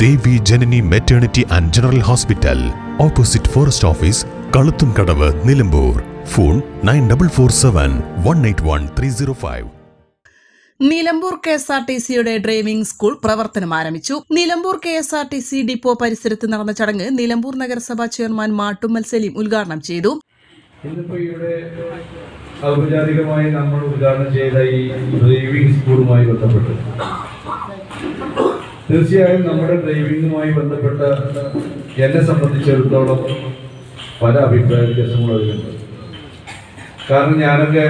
Devi Janani maternity and general hospital opposite forest office കളുത്തും Kadavu Nilambur. Phone nine double four seven one eight one three zero five Nilambur K S R T സിയുടെ driving school പ്രവർത്തനം ആരംഭിച്ചു. Nilambur K S R T C depot പരിസരത്ത് നടന്ന ചടങ്ങ് നിലമ്പൂർ നഗരസഭാ chairman Mattummal Saleem ഉദ്ഘാടനം ചെയ്തു. ഔപചാരികമായി നമ്മൾ ഉദ്ഘാടനം ചെയ്ത ഈ ഡ്രൈവിംഗ് സ്കൂളുമായി ബന്ധപ്പെട്ട്. തീർച്ചയായും നമ്മുടെ ഡ്രൈവിംഗുമായി ബന്ധപ്പെട്ട എന്നെ സംബന്ധിച്ചിടത്തോളം പല അഭിപ്രായ വ്യത്യാസങ്ങളും അതിലുണ്ട്. കാരണം ഞാനൊക്കെ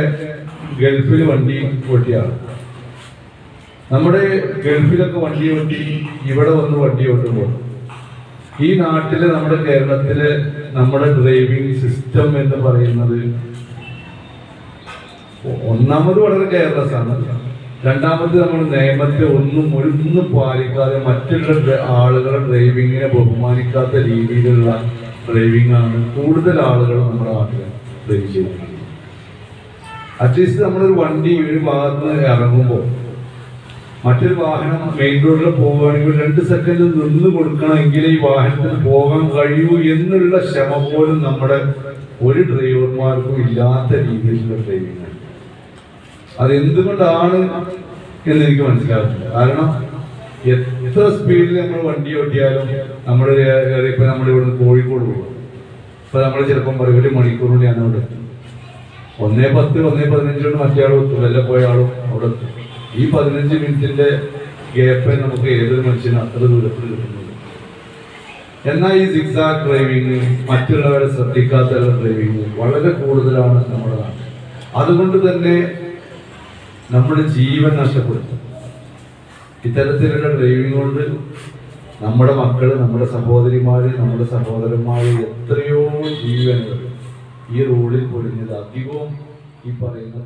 ഗൾഫിൽ വണ്ടി ഓട്ടിയാണ്. നമ്മുടെ ഗൾഫിലൊക്കെ വണ്ടി ഓട്ടി ഇവിടെ വന്ന് വണ്ടി ഓട്ടുമ്പോൾ ഈ നാട്ടിൽ നമ്മുടെ കേരളത്തിൽ നമ്മുടെ ഡ്രൈവിംഗ് സിസ്റ്റം എന്ന് പറയുന്നത് ഒന്നാമത് വളരെ കെയർലെസ് ആണ് രണ്ടാമത് നമ്മൾ നിയമത്തെ ഒന്നും ഒന്നും പാലിക്കാതെ മറ്റുള്ള ആളുകളെ ഡ്രൈവിങ്ങിനെ ബഹുമാനിക്കാത്ത രീതിയിലുള്ള ഡ്രൈവിംഗ് ആണ് കൂടുതൽ ആളുകൾ നമ്മുടെ നാട്ടിൽ ഡ്രൈവ് ചെയ്യുന്നത്. അറ്റ്ലീസ്റ്റ് നമ്മളൊരു വണ്ടി ഒരു ഭാഗത്ത് നിന്ന് ഇറങ്ങുമ്പോൾ മറ്റൊരു വാഹനം മെയിൻ റോഡിൽ പോവുകയാണെങ്കിൽ രണ്ട് സെക്കൻഡ് നിന്ന് കൊടുക്കണമെങ്കിൽ ഈ വാഹനത്തിന് പോകാൻ കഴിയൂ എന്നുള്ള ക്ഷമ പോലും നമ്മുടെ ഒരു ഡ്രൈവർമാർക്കും ഇല്ലാത്ത രീതിയിലുള്ള ഡ്രൈവിംഗ് അത് എന്തുകൊണ്ടാണ് എന്ന് എനിക്ക് മനസ്സിലാകുന്നില്ല കാരണം എത്ര സ്പീഡിൽ നമ്മൾ വണ്ടി ഓട്ടിയാലും നമ്മൾ ഇപ്പൊ നമ്മൾ ഇവിടുന്ന് കോഴിക്കോട് പോകും ഇപ്പൊ നമ്മൾ ചിലപ്പം പറയും ഒരു മണിക്കൂറിനുള്ളിൽ ഞാൻ അവിടെ എത്തും. ഒന്നേ പത്ത് ഒന്നേ പതിനഞ്ചിലൂടെ മറ്റേ ആളും എത്തും. വല്ല പോയ ആളും അവിടെ എത്തും. ഈ പതിനഞ്ച് മിനിറ്റിന്റെ ഗ്യാപ്പ് നമുക്ക് ഏതൊരു മനുഷ്യനും അത്ര ദൂരത്തിൽ കിട്ടുന്നത്? എന്നാൽ ഈ സിക്സാക് ഡ്രൈവിങ് മറ്റുള്ളവരെ ശ്രദ്ധിക്കാത്ത ഡ്രൈവിങ് വളരെ കൂടുതലാണ് നമ്മുടെ അതുകൊണ്ട് തന്നെ നമ്മുടെ ജീവൻ നഷ്ടപ്പെടുത്തും ഇത്തരത്തിലുള്ള ഡ്രൈവിംഗ് കൊണ്ട് നമ്മുടെ മക്കൾ നമ്മുടെ സഹോദരിമാര് നമ്മുടെ സഹോദരന്മാര് എത്രയോ ജീവനുകൾ ഈ റോഡിൽ പൊഴിഞ്ഞത് അധികവും ഈ പറയുന്ന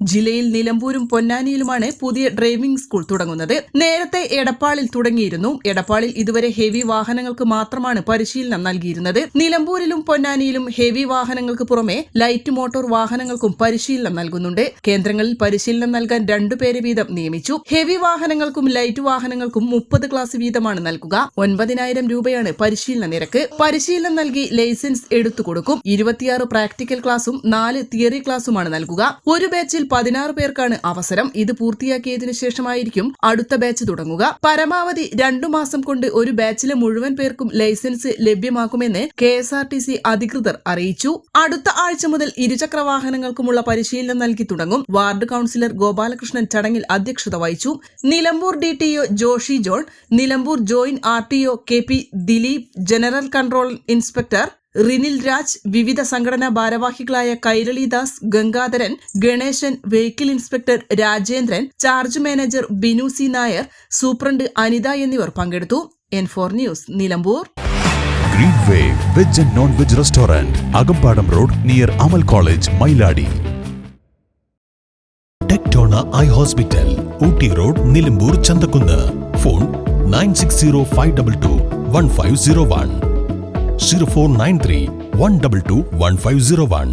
ജില്ലയിൽ നിലമ്പൂരും പൊന്നാനിയിലുമാണ് പുതിയ ഡ്രൈവിംഗ് സ്കൂൾ തുടങ്ങുന്നത്. നേരത്തെ എടപ്പാളിൽ തുടങ്ങിയിരുന്നു. എടപ്പാളിൽ ഇതുവരെ ഹെവി വാഹനങ്ങൾക്ക് മാത്രമാണ് പരിശീലനം നൽകിയിരുന്നത്. നിലമ്പൂരിലും പൊന്നാനിയിലും ഹെവി വാഹനങ്ങൾക്ക് പുറമെ ലൈറ്റ് മോട്ടോർ വാഹനങ്ങൾക്കും പരിശീലനം നൽകുന്നുണ്ട്. കേന്ദ്രങ്ങളിൽ പരിശീലനം നൽകാൻ രണ്ടുപേരെ വീതം നിയമിച്ചു. ഹെവി വാഹനങ്ങൾക്കും ലൈറ്റ് വാഹനങ്ങൾക്കും മുപ്പത് ക്ലാസ് വീതമാണ് നൽകുക. ഒൻപതിനായിരം രൂപയാണ് പരിശീലന നിരക്ക്. പരിശീലനം നൽകി ലൈസൻസ് എടുത്തു കൊടുക്കും. ഇരുപത്തിയാറ് പ്രാക്ടിക്കൽ ക്ലാസും നാല് തിയറി ക്ലാസുമാണ് നൽകുക. ഒരു ബാച്ചിൽ പതിനാറ് പേർക്കാണ് അവസരം. ഇത് പൂർത്തിയാക്കിയതിനു ശേഷമായിരിക്കും അടുത്ത ബാച്ച് തുടങ്ങുക. പരമാവധി രണ്ടു മാസം കൊണ്ട് ഒരു ബാച്ചിലെ മുഴുവൻ പേർക്കും ലൈസൻസ് ലഭ്യമാക്കുമെന്ന് K S R T C അധികൃതർ അറിയിച്ചു. അടുത്ത ആഴ്ച മുതൽ ഇരുചക്ര വാഹനങ്ങൾക്കുമുള്ള പരിശീലനം നൽകി തുടങ്ങും. വാർഡ് കൌൺസിലർ ഗോപാലകൃഷ്ണൻ ചടങ്ങിൽ അധ്യക്ഷത വഹിച്ചു. Nilambur D T O Joshi John Nilambur joint R T O K P Dileep general control inspector Rinil Raj വിവിധ സംഘടനാ ഭാരവാഹികളായ Kairalidas Gangadharan Ganesan vehicle inspector Rajendran charge manager Binu C Nair superintendent Anitha എന്നിവർ പങ്കെടുത്തു. N four news Nilambur. Green wave veg and non veg restaurant Akampadam road near Amal college Mailadi Tectona eye hospital Ooty road Nilambur Chanthakkunnu phone nine six zero five double two one five zero one zero four nine three one double two one five zero one